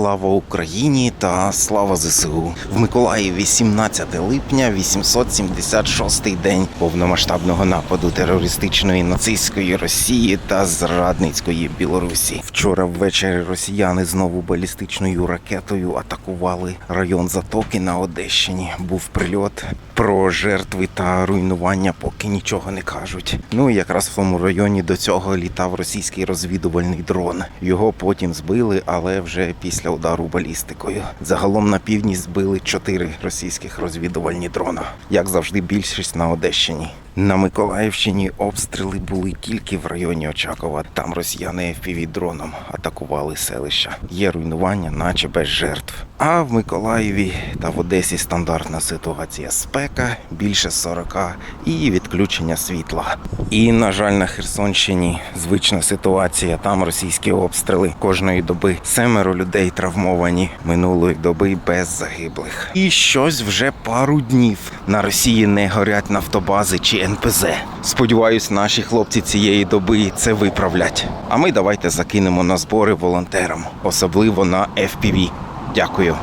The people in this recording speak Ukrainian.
Слава Україні та слава ЗСУ в Миколаєві 17 липня, 876-й день повномасштабного нападу терористичної нацистської Росії та зрадницької Білорусі. Вчора ввечері росіяни знову балістичною ракетою атакували район Затоки на Одещині. Був прильот про жертви та руйнування, поки нічого не кажуть. Ну і якраз в тому районі до цього літав російський розвідувальний дрон. Його потім збили, але вже після удару балістикою. Загалом на півдні збили чотири російських розвідувальні дрона. Як завжди, більшість на Одещині. На Миколаївщині обстріли були тільки в районі Очакова. Там росіяни fpv дроном атакували селища. Є руйнування, наче без жертв. А в Миколаєві та в Одесі стандартна ситуація спека більше 40 і відключення світла. І на жаль, на Херсонщині звична ситуація. Там російські обстріли кожної доби. Семеро людей травмовані минулої доби без загиблих. І щось вже пару днів на Росії не горять нафтобази чи НПЗ. Сподіваюсь, наші хлопці цієї доби це виправлять. А ми давайте закинемо на збори волонтерам, особливо на FPV. Дякую.